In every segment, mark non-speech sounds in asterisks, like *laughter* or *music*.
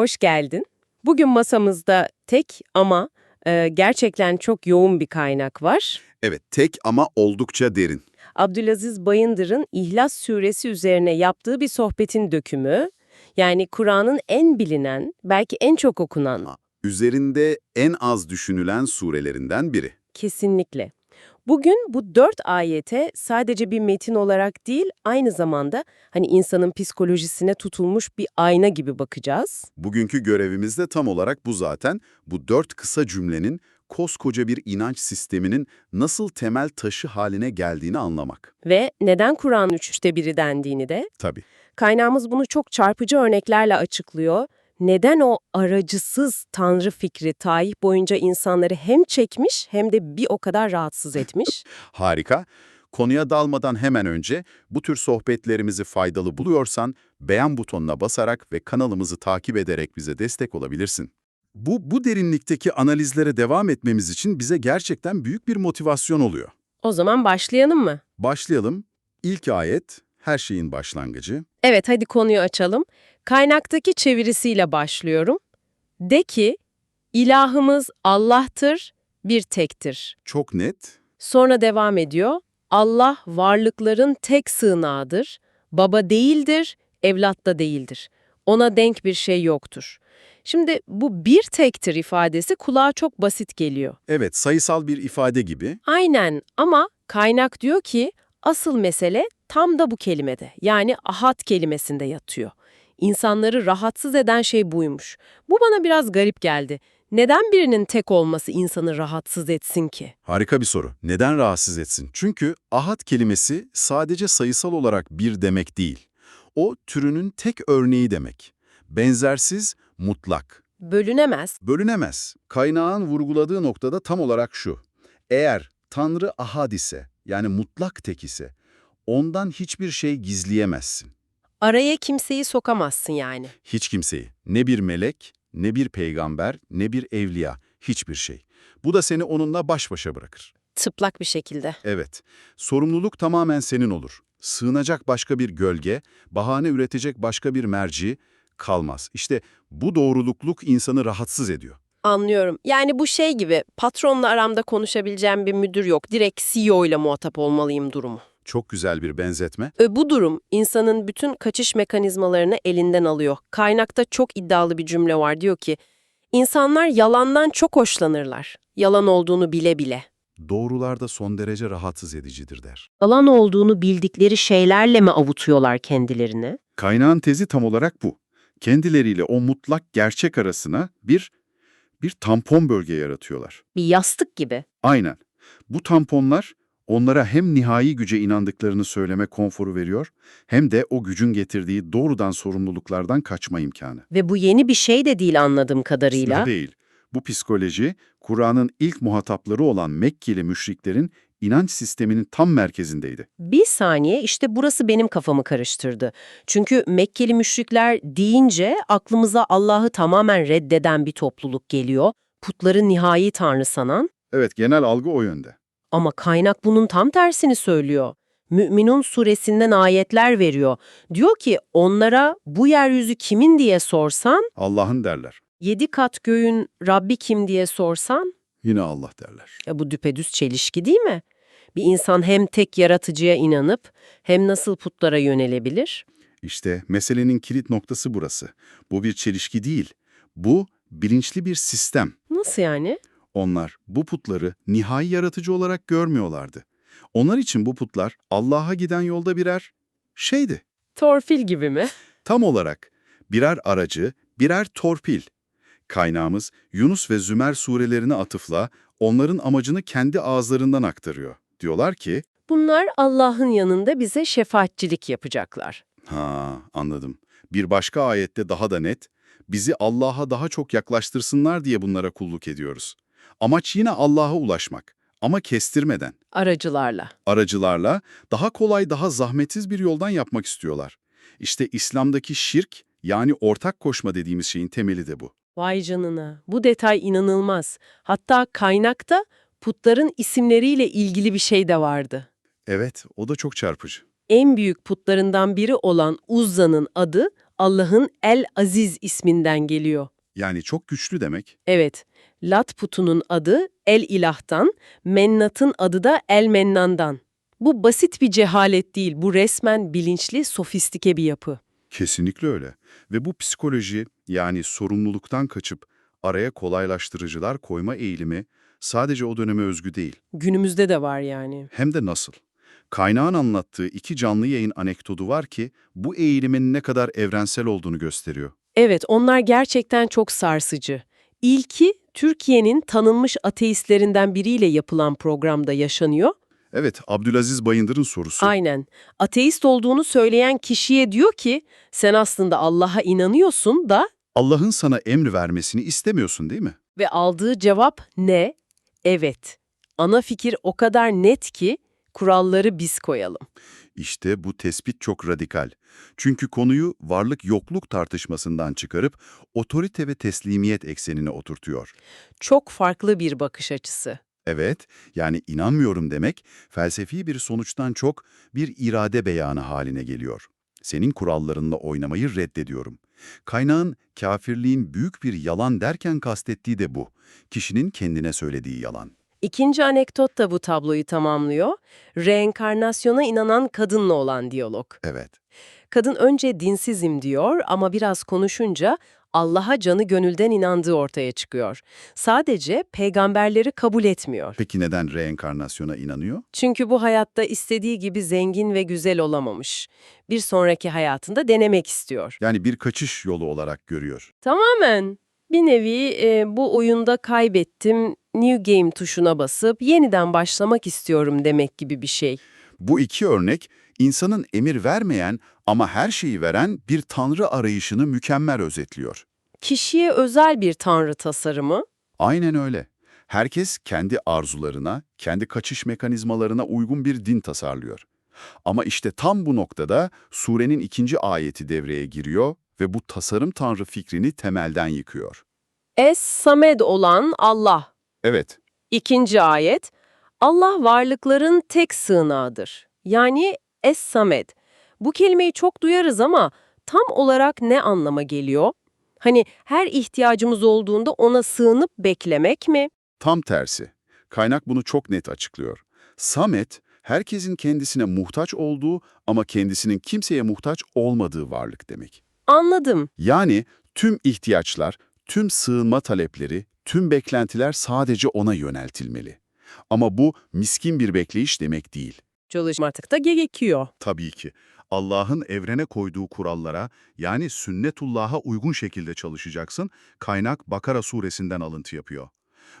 Hoş geldin. Bugün masamızda tek ama e, gerçekten çok yoğun bir kaynak var. Evet, tek ama oldukça derin. Abdülaziz Bayındır'ın İhlas Suresi üzerine yaptığı bir sohbetin dökümü. Yani Kur'an'ın en bilinen, belki en çok okunan Ha. Üzerinde en az düşünülen surelerinden biri. kesinlikle. Bugün bu dört ayete sadece bir metin olarak değil, aynı zamanda hani insanın psikolojisine tutulmuş bir ayna gibi bakacağız. Bugünkü görevimiz de tam olarak bu zaten. Bu dört kısa cümlenin koskoca bir inanç sisteminin nasıl temel taşı haline geldiğini anlamak. Ve neden Kur'an'ın üçte biri dendiğini de Tabii. Kaynağımız bunu çok çarpıcı örneklerle açıklıyor. Neden o aracısız tanrı fikri tarih boyunca insanları hem çekmiş hem de bir o kadar rahatsız etmiş? *laughs* Harika. Konuya dalmadan hemen önce bu tür sohbetlerimizi faydalı buluyorsan beğen butonuna basarak ve kanalımızı takip ederek bize destek olabilirsin. Bu, bu derinlikteki analizlere devam etmemiz için bize gerçekten büyük bir motivasyon oluyor. o zaman başlayalım mı? Başlayalım. İlk ayet, her şeyin başlangıcı. Evet hadi konuyu açalım. Kaynaktaki çevirisiyle başlıyorum. De ki, ilahımız Allah'tır, bir tektir. Çok net. Sonra devam ediyor. Allah varlıkların tek sığınağıdır. Baba değildir, evlat da değildir. Ona denk bir şey yoktur. Şimdi bu bir tektir ifadesi kulağa çok basit geliyor. Evet, sayısal bir ifade gibi. Aynen ama kaynak diyor ki asıl mesele tam da bu kelimede. Yani ahad kelimesinde yatıyor. İnsanları rahatsız eden şey buymuş. Bu bana biraz garip geldi. Neden birinin tek olması insanı rahatsız etsin ki? Harika bir soru. Neden rahatsız etsin? Çünkü ahad kelimesi sadece sayısal olarak bir demek değil. O, türünün tek örneği demek. Benzersiz, mutlak. Bölünemez. Bölünemez. Kaynağın vurguladığı noktada tam olarak şu. Eğer Tanrı ahad ise, yani mutlak tek ise, ondan hiçbir şey gizleyemezsin. Araya kimseyi sokamazsın yani. Hiç kimseyi. Ne bir melek, ne bir peygamber, ne bir evliya. Hiçbir şey. Bu da seni onunla baş başa bırakır. Çıplak bir şekilde. Evet, sorumluluk tamamen senin olur. Sığınacak başka bir gölge, bahane üretecek başka bir merci kalmaz. İşte bu doğrulukluk insanı rahatsız ediyor. Anlıyorum. Yani bu şey gibi patronla aramda konuşabileceğim bir müdür yok. Direkt CEO ile muhatap olmalıyım durumu. Çok güzel bir benzetme. Ö, bu durum insanın bütün kaçış mekanizmalarını elinden alıyor. Kaynakta çok iddialı bir cümle var. Diyor ki, insanlar yalandan çok hoşlanırlar. Yalan olduğunu bile bile. Doğrular da son derece rahatsız edicidir der. Yalan olduğunu bildikleri şeylerle mi avutuyorlar kendilerini? Kaynağın tezi tam olarak bu. Kendileriyle o mutlak gerçek arasına bir bir tampon bölge yaratıyorlar. Bir yastık gibi. Aynen. Bu tamponlar onlara hem nihai güce inandıklarını söyleme konforu veriyor, hem de o gücün getirdiği doğrudan sorumluluklardan kaçma imkanı. Ve bu yeni bir şey de değil anladığım kadarıyla. Sır değil. Bu psikoloji, Kur'an'ın ilk muhatapları olan Mekkeli müşriklerin inanç sisteminin tam merkezindeydi. Bir saniye işte burası benim kafamı karıştırdı. Çünkü Mekkeli müşrikler deyince aklımıza Allah'ı tamamen reddeden bir topluluk geliyor. Putları nihai tanrı sanan. Evet, genel algı o yönde. Ama kaynak bunun tam tersini söylüyor. Mü'minun suresinden ayetler veriyor. Diyor ki onlara bu yeryüzü kimin diye sorsan, Allah'ın derler. yedi kat göğün Rabbi kim diye sorsan, Yine Allah derler. ya bu düpedüz çelişki değil mi? Bir insan hem tek yaratıcıya inanıp hem nasıl putlara yönelebilir? İşte meselenin kilit noktası burası. Bu bir çelişki değil. Bu bilinçli bir sistem. Nasıl yani? Onlar bu putları nihai yaratıcı olarak görmüyorlardı. Onlar için bu putlar Allah'a giden yolda birer şeydi. Torfil gibi mi? Tam olarak birer aracı, birer torpil. Kaynağımız Yunus ve Zümer surelerine atıfla onların amacını kendi ağızlarından aktarıyor. Diyorlar ki, Bunlar Allah'ın yanında bize şefaatçilik yapacaklar. ha anladım. Bir başka ayette daha da net, bizi Allah'a daha çok yaklaştırsınlar diye bunlara kulluk ediyoruz. Amaç yine Allah'a ulaşmak ama kestirmeden. Aracılarla. aracılarla daha kolay, daha zahmetsiz bir yoldan yapmak istiyorlar. İşte İslam'daki şirk, yani ortak koşma dediğimiz şeyin temeli de bu. Vay canına. Bu detay inanılmaz. Hatta kaynakta putların isimleriyle ilgili bir şey de vardı. Evet, o da çok çarpıcı. En büyük putlarından biri olan Uzza'nın adı Allah'ın El-Aziz isminden geliyor. Yani çok güçlü demek. Evet, Lat putunun adı El-İlah'tan, Mennat'ın adı da El-Mennan'dan. Bu basit bir cehalet değil, bu resmen bilinçli, sofistike bir yapı. Kesinlikle öyle. Ve bu psikoloji yani sorumluluktan kaçıp araya kolaylaştırıcılar koyma eğilimi sadece o döneme özgü değil. Günümüzde de var yani. Hem de nasıl? Kaynağın anlattığı iki canlı yayın anekdotu var ki bu eğilimin ne kadar evrensel olduğunu gösteriyor. Evet, onlar gerçekten çok sarsıcı. İlki, Türkiye'nin tanınmış ateistlerinden biriyle yapılan programda yaşanıyor. Evet, Abdülaziz Bayındır'ın sorusu. Aynen. Ateist olduğunu söyleyen kişiye diyor ki, sen aslında Allah'a inanıyorsun da Allah'ın sana emir vermesini istemiyorsun değil mi? ve aldığı cevap ne? Evet. Ana fikir o kadar net ki kuralları biz koyalım. İşte bu tespit çok radikal. Çünkü konuyu varlık yokluk tartışmasından çıkarıp otorite ve teslimiyet eksenine oturtuyor. Çok farklı bir bakış açısı. Evet, yani inanmıyorum demek felsefi bir sonuçtan çok bir irade beyanı haline geliyor. Senin kurallarınla oynamayı reddediyorum. Kaynağın kafirliğin büyük bir yalan derken kastettiği de bu. Kişinin kendine söylediği yalan. İkinci anekdot da bu tabloyu tamamlıyor. Reenkarnasyona inanan kadınla olan diyalog. Evet, Kadın önce dinsizim diyor ama biraz konuşunca Allah'a canı gönülden inandığı ortaya çıkıyor. Sadece peygamberleri kabul etmiyor. peki neden reenkarnasyona inanıyor? Çünkü bu hayatta istediği gibi zengin ve güzel olamamış. Bir sonraki hayatında denemek istiyor. Yani bir kaçış yolu olarak görüyor. Tamamen. Bir nevi e, bu oyunda kaybettim, New Game tuşuna basıp yeniden başlamak istiyorum demek gibi bir şey. Bu iki örnek, insanın emir vermeyen ama her şeyi veren bir tanrı arayışını mükemmel özetliyor. Kişiye özel bir tanrı tasarımı, Aynen öyle. Herkes kendi arzularına, kendi kaçış mekanizmalarına uygun bir din tasarlıyor. Ama işte tam bu noktada surenin ikinci ayeti devreye giriyor ve bu tasarım tanrı fikrini temelden yıkıyor. Es-Samed olan Allah. Evet, İkinci ayet, Allah varlıkların tek sığınağıdır. Yani Es-Samed. Bu kelimeyi çok duyarız ama tam olarak ne anlama geliyor? Hani her ihtiyacımız olduğunda ona sığınıp beklemek mi? tam tersi. Kaynak bunu çok net açıklıyor. Samet, herkesin kendisine muhtaç olduğu ama kendisinin kimseye muhtaç olmadığı varlık demek. Anladım. Yani tüm ihtiyaçlar, tüm sığınma talepleri, tüm beklentiler sadece ona yöneltilmeli. Ama bu miskin bir bekleyiş demek değil. Çalışmak da gerekiyor. Tabii ki. Allah'ın evrene koyduğu kurallara yani sünnetullah'a uygun şekilde çalışacaksın, kaynak Bakara suresinden alıntı yapıyor.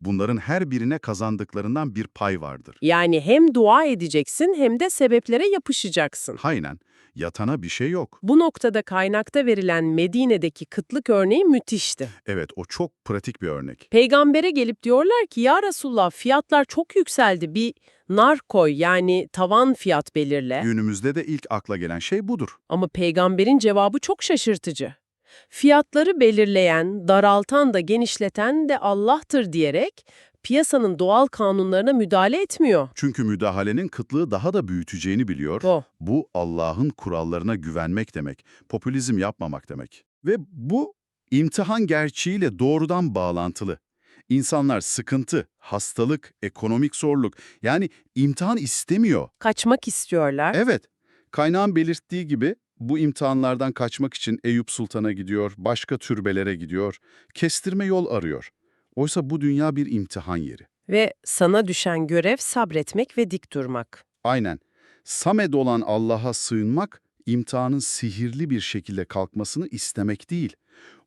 Bunların her birine kazandıklarından bir pay vardır. Yani hem dua edeceksin hem de sebeplere yapışacaksın. Aynen, yatana bir şey yok. Bu noktada kaynakta verilen Medine'deki kıtlık örneği müthişti. Evet, o çok pratik bir örnek. Peygambere gelip diyorlar ki ya Resulullah fiyatlar çok yükseldi bir nar koy yani tavan fiyat belirle. Günümüzde de ilk akla gelen şey budur. Ama peygamberin cevabı çok şaşırtıcı. Fiyatları belirleyen, daraltan da genişleten de Allah'tır diyerek piyasanın doğal kanunlarına müdahale etmiyor. Çünkü müdahalenin kıtlığı daha da büyüteceğini biliyor. Bu. Bu Allah'ın kurallarına güvenmek demek, popülizm yapmamak demek. Ve bu imtihan gerçeğiyle doğrudan bağlantılı. İnsanlar sıkıntı, hastalık, ekonomik zorluk yani imtihan istemiyor. Kaçmak istiyorlar. Evet, kaynağın belirttiği gibi bu imtihanlardan kaçmak için Eyüp Sultan'a gidiyor, başka türbelere gidiyor, kestirme yol arıyor. Oysa bu dünya bir imtihan yeri. Ve sana düşen görev sabretmek ve dik durmak. Aynen. Samed olan Allah'a sığınmak, imtihanın sihirli bir şekilde kalkmasını istemek değil.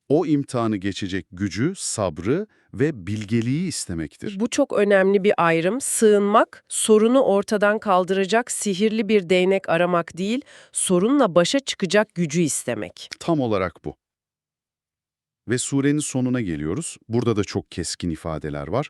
O imtihanı geçecek gücü, sabrı ve bilgeliği istemektir. Bu çok önemli bir ayrım. Sığınmak, sorunu ortadan kaldıracak sihirli bir değnek aramak değil, sorunla başa çıkacak gücü istemek. Tam olarak bu. Ve surenin sonuna geliyoruz. Burada da çok keskin ifadeler var.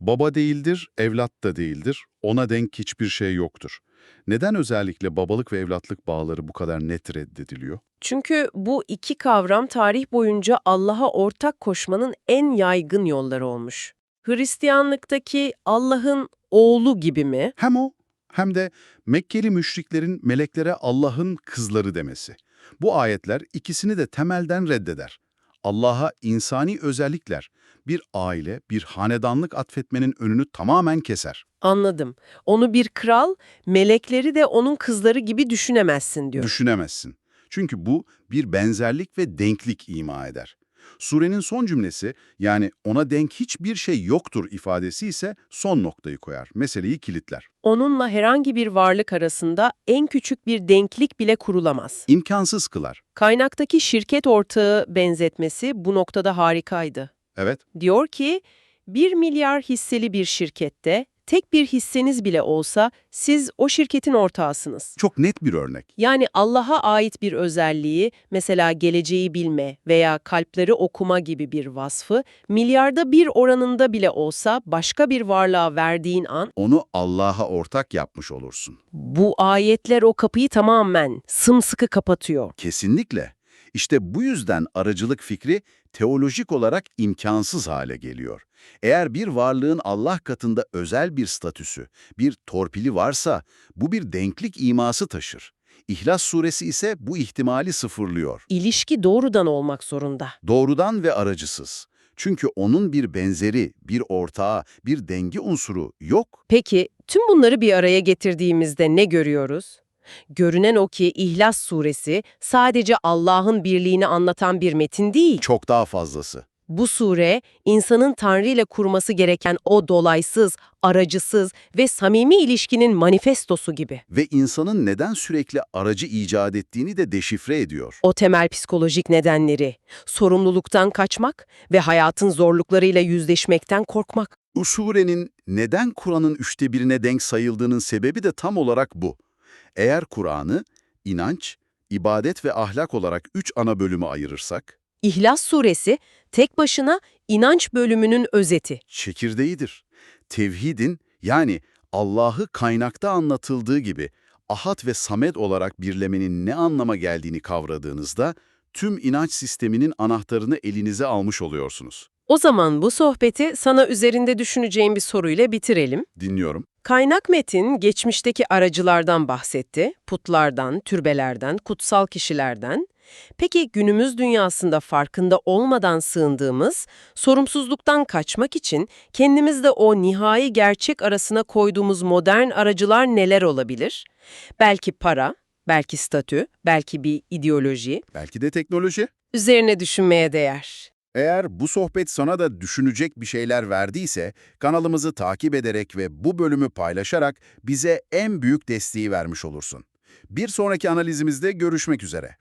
Baba değildir, evlat da değildir. Ona denk hiçbir şey yoktur. Neden özellikle babalık ve evlatlık bağları bu kadar net reddediliyor? Çünkü bu iki kavram tarih boyunca Allah'a ortak koşmanın en yaygın yolları olmuş. Hristiyanlıktaki Allah'ın oğlu gibi mi? Hem o hem de Mekkeli müşriklerin meleklere Allah'ın kızları demesi. Bu ayetler ikisini de temelden reddeder. Allah'a insani özellikler, bir aile, bir hanedanlık atfetmenin önünü tamamen keser. Anladım. Onu bir kral, melekleri de onun kızları gibi düşünemezsin diyor. Düşünemezsin. Çünkü bu bir benzerlik ve denklik ima eder. Surenin son cümlesi yani ona denk hiçbir şey yoktur ifadesi ise son noktayı koyar, meseleyi kilitler. Onunla herhangi bir varlık arasında en küçük bir denklik bile kurulamaz. İmkansız kılar. Kaynaktaki şirket ortağı benzetmesi bu noktada harikaydı. Evet, Diyor ki, 1 milyar hisseli bir şirkette tek bir hisseniz bile olsa siz o şirketin ortağısınız. çok net bir örnek. Yani Allah'a ait bir özelliği, mesela geleceği bilme veya kalpleri okuma gibi bir vasfı, milyarda bir oranında bile olsa başka bir varlığa verdiğin an, Onu Allah'a ortak yapmış olursun. bu ayetler o kapıyı tamamen sımsıkı kapatıyor. Kesinlikle. İşte bu yüzden aracılık fikri teolojik olarak imkansız hale geliyor. Eğer bir varlığın Allah katında özel bir statüsü, bir torpili varsa bu bir denklik iması taşır. İhlas suresi ise bu ihtimali sıfırlıyor. İlişki doğrudan olmak zorunda. Doğrudan ve aracısız. Çünkü onun bir benzeri, bir ortağı, bir denge unsuru yok. Peki, tüm bunları bir araya getirdiğimizde ne görüyoruz? Görünen o ki İhlas suresi sadece Allah'ın birliğini anlatan bir metin değil. Çok daha fazlası. Bu sure, insanın Tanrı ile kurması gereken o dolaysız, aracısız ve samimi ilişkinin manifestosu gibi. Ve insanın neden sürekli aracı icat ettiğini de deşifre ediyor. O temel psikolojik nedenleri, sorumluluktan kaçmak ve hayatın zorluklarıyla yüzleşmekten korkmak. Bu surenin neden Kur'an'ın üçte birine denk sayıldığının sebebi de tam olarak bu. Eğer Kur'an'ı inanç, ibadet ve ahlak olarak üç ana bölüme ayırırsak, İhlas suresi tek başına inanç bölümünün özeti. çekirdeğidir. Tevhidin yani Allah'ı kaynakta anlatıldığı gibi ahad ve samed olarak birlemenin ne anlama geldiğini kavradığınızda tüm inanç sisteminin anahtarını elinize almış oluyorsunuz. O zaman bu sohbeti sana üzerinde düşüneceğim bir soruyla bitirelim. Dinliyorum. Kaynak metin geçmişteki aracılardan bahsetti, putlardan, türbelerden, kutsal kişilerden. Peki günümüz dünyasında farkında olmadan sığındığımız, sorumsuzluktan kaçmak için kendimizde o nihai gerçek arasına koyduğumuz modern aracılar neler olabilir? Belki para, belki statü, belki bir ideoloji. Belki de teknoloji. Üzerine düşünmeye değer. Eğer bu sohbet sana da düşünecek bir şeyler verdiyse, kanalımızı takip ederek ve bu bölümü paylaşarak bize en büyük desteği vermiş olursun. Bir sonraki analizimizde görüşmek üzere.